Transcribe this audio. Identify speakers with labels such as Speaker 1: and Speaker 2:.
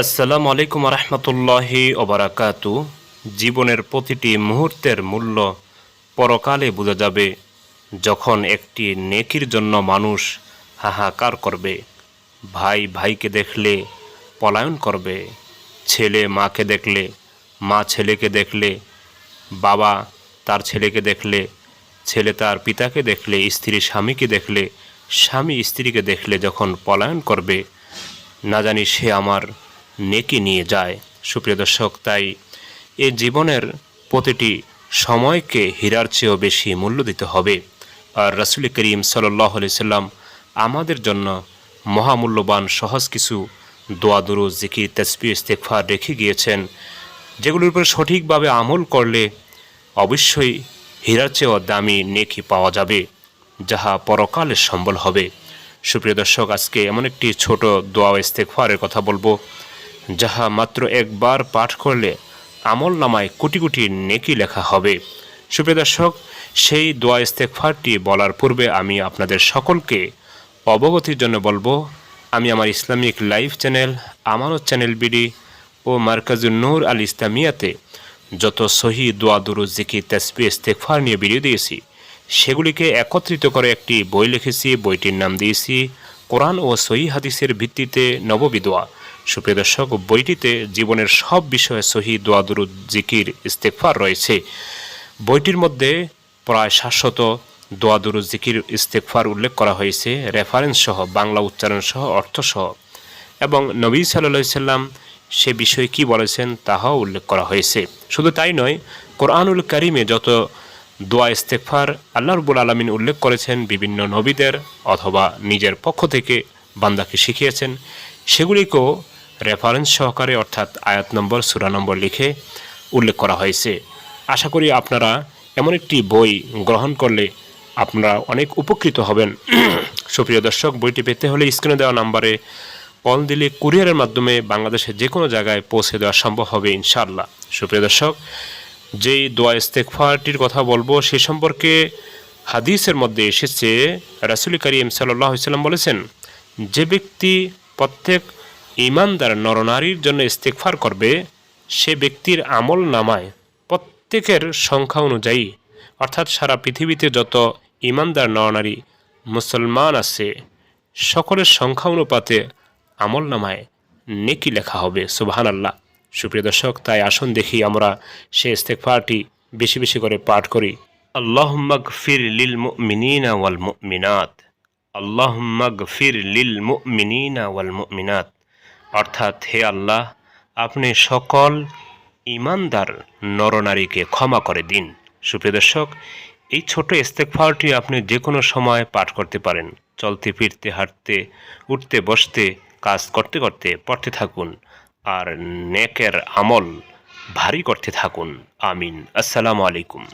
Speaker 1: আসসালামু আলাইকুম রহমতুল্লাহি ওবরাকাতু। জীবনের প্রতিটি মুহূর্তের মূল্য পরকালে বোঝা যাবে, যখন একটি নেকির জন্য মানুষ হাহাকার করবে, ভাই ভাইকে দেখলে পলায়ন করবে, ছেলে মাকে দেখলে, মা ছেলেকে দেখলে, বাবা তার ছেলেকে দেখলে, ছেলে তার পিতাকে দেখলে, স্ত্রী স্বামীকে দেখলে, স্বামী স্ত্রীকে দেখলে যখন পলায়ন করবে, না জানি সে আমার নেকি নিয়ে যায়। সুপ্রিয় দর্শক, তাই এ জীবনের প্রতিটি সময়কে হীরার চেয়েও বেশি মূল্য দিতে হবে। আর রাসুল করিম সাল্লাহ সাল্লাম আমাদের জন্য মহামূল্যবান সহজ কিছু দোয়া দুরু জিকির তসবি ইস্তেকফার রেখে গিয়েছেন, যেগুলোর উপর সঠিকভাবে আমল করলে অবশ্যই হীরার চেয়েও দামি নেকি পাওয়া যাবে, যাহা পরকালের সম্বল হবে। সুপ্রিয় দর্শক, আজকে এমন একটি ছোট দোয়া ইস্তেকফারের কথা বলব। যাহা মাত্র একবার পাঠ করলে আমল নামায় কোটি কোটি নেকি লেখা হবে। সুপ্রিয় দর্শক, সেই দোয়া ইস্তেকফারটি বলার পূর্বে আমি আপনাদের সকলকে অবগতির জন্য বলব, আমি আমার Islamic live channel, Amanat channel BD ও মার্কাজুল নূর আল ইসলামিয়াতে যত সহি দোয়া দুরু জিকি ইস্তেকফার নিয়ে ভিডিও দিয়েছি, সেগুলিকে একত্রিত করে একটি বই লিখেছি, বইটির নাম দিয়েছি, কোরআন ও সহি হাদিসের ভিত্তিতে নববিদোয়া সুপ্রিয় দর্শক, বইটিতে জীবনের সব বিষয়ে সহি দোয়া দুরু জিকির ইস্তেকফার রয়েছে। বইটির মধ্যে প্রায় সাতশত দোয়া দুরু জিকির ইস্তেকফার উল্লেখ করা হয়েছে। রেফারেন্স সহ, বাংলা উচ্চারণ সহ, অর্থ সহ। এবং নবী সাল্লাহ সাল্লাম সে বিষয়ে কি বলেছেন তাহাও উল্লেখ করা হয়েছে। শুধু তাই নয়, কোরআনুল করিমে যত দোয়া ইস্তেকফার আল্লাহ রবুল আলমিন উল্লেখ করেছেন, বিভিন্ন নবীদের অথবা নিজের পক্ষ থেকে বান্দাকে শিখিয়েছেন, সেগুলিকেও রেফারেন্স সহকারে অর্থাৎ আয়াত নম্বর, সুরা নম্বর লিখে উল্লেখ করা হয়েছে। আশা করি আপনারা এমন একটি বই গ্রহণ করলে আপনারা অনেক উপকৃত হবেন। সুপ্রিয় দর্শক, বইটি পেতে হলে স্ক্রিনে দেওয়া নাম্বারে কল দিলে কুরিয়ারের মাধ্যমে বাংলাদেশের যে কোনো জায়গায় পৌঁছে দেওয়া সম্ভব হবে ইনশাআল্লাহ। সুপ্রিয় দর্শক, যেই দোয়া ইস্তেকফারটির কথা বলব, সে সম্পর্কে হাদিসের মধ্যে এসেছে, রাসুল করিম সাল্লাহ সাল্লাম বলেছেন, যে ব্যক্তি প্রত্যেক ইমানদার নরনারীর জন্য ইস্তেকফার করবে, সে ব্যক্তির আমল নামায় প্রত্যেকের সংখ্যা অনুযায়ী। অর্থাৎ সারা পৃথিবীতে যত ইমানদার নরনারী মুসলমান আছে, সকলের সংখ্যা অনুপাতে আমল নামায় নেকি লেখা হবে সুবাহান আল্লাহ সুপ্রিয় দর্শক, তাই আসুন দেখি আমরা সে ইস্তেকফারটি বেশি বেশি করে পাঠ করি। আল্লাহম্মাগ ফির লিল মুমিনিনা ওয়াল আল্লাহম্মাগ ফির লিল মুমিনিনা ওয়াল মুমিনাত। অর্থাৎ হে আল্লাহ, আপনি সকল ইমানদার নরনারীকে ক্ষমা করে দিন। সুপ্রিয় দর্শক, এই ছোট ইস্তেকফারটি আপনি যে কোনো সময় পাঠ করতে পারেন। চলতে, ফিরতে, হাঁটতে, উঠতে, বসতে, কাজ করতে করতে পড়তে থাকুন। আর নেকের আমল ভারী করতে থাকুন। আমিন। আসসালামু আলাইকুম।